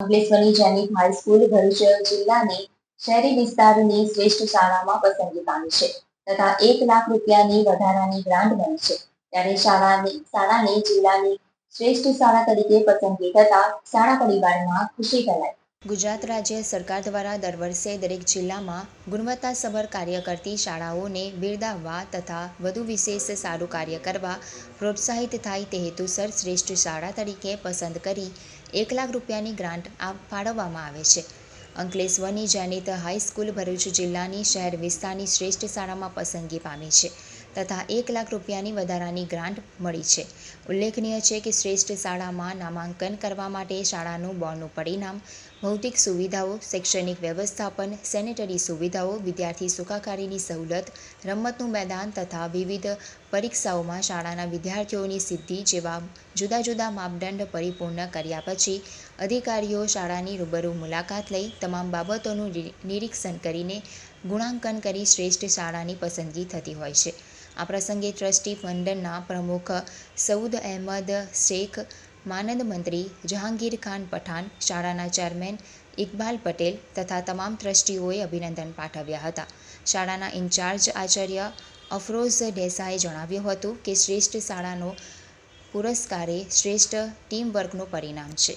અંકલેશ્વરની Jainik high school Bharuch જિલ્લાની શહેરી વિસ્તારની શ્રેષ્ઠ શાળામાં પસંદગી પામી છે તથા એક લાખ રૂપિયાની વધારાની ગ્રાન્ટ મળી છે. ત્યારે શાળાની શાળાને જિલ્લાની શ્રેષ્ઠ શાળા તરીકે પસંદગી થતા શાળા પરિવારમાં ખુશી ફેલાઈ. ગુજરાત રાજ્ય સરકાર દ્વારા દર વર્ષે દરેક જિલ્લામાં ગુણવત્તાસભર કાર્ય કરતી શાળાઓને બિરદાવવા તથા વધુ વિશેષ સારું કાર્ય કરવા પ્રોત્સાહિત થાય તે હેતુસર શ્રેષ્ઠ શાળા તરીકે પસંદ કરી એક લાખ રૂપિયાની ગ્રાન્ટ ફાળવવામાં આવે છે. અંકલેશ્વરની જૈનિત હાઈસ્કૂલ ભરૂચ જિલ્લાની શહેર વિસ્તારની શ્રેષ્ઠ શાળામાં પસંદગી પામી છે. તથા એક લાખ રૂપિયાની વધારાની ગ્રાન્ટ મળી છે. ઉલ્લેખનીય છે કે શ્રેષ્ઠ શાળામાં નામાંકન કરવા માટે શાળાનું બોર્ડનું પરિણામ, ભૌતિક સુવિધાઓ, શૈક્ષણિક વ્યવસ્થાપન, સેનેટરી સુવિધાઓ, વિદ્યાર્થી સુખાકારીની સવલત, રમતનું મેદાન તથા વિવિધ પરીક્ષાઓમાં શાળાના વિદ્યાર્થીઓની સિદ્ધિ જેવા જુદા જુદા માપદંડ પરિપૂર્ણ કર્યા પછી અધિકારીઓ શાળાની રૂબરૂ મુલાકાત લઈ તમામ બાબતોનું નિરીક્ષણ કરીને ગુણાંકન કરી શ્રેષ્ઠ શાળાની પસંદગી થતી હોય છે. આ પ્રસંગે ટ્રસ્ટી ફંડના પ્રમુખ સઉદ અહેમદ શેખ, માનદ મંત્રી જહાંગીર ખાન પઠાણ, શાળાના ચેરમેન ઇકબાલ પટેલ તથા તમામ ટ્રસ્ટીઓએ અભિનંદન પાઠવ્યા હતા. શાળાના ઇન્ચાર્જ આચાર્ય અફરોઝ ડેસાએ જણાવ્યું હતું કે શ્રેષ્ઠ શાળાનો પુરસ્કાર એ શ્રેષ્ઠ ટીમ વર્કનું પરિણામ છે.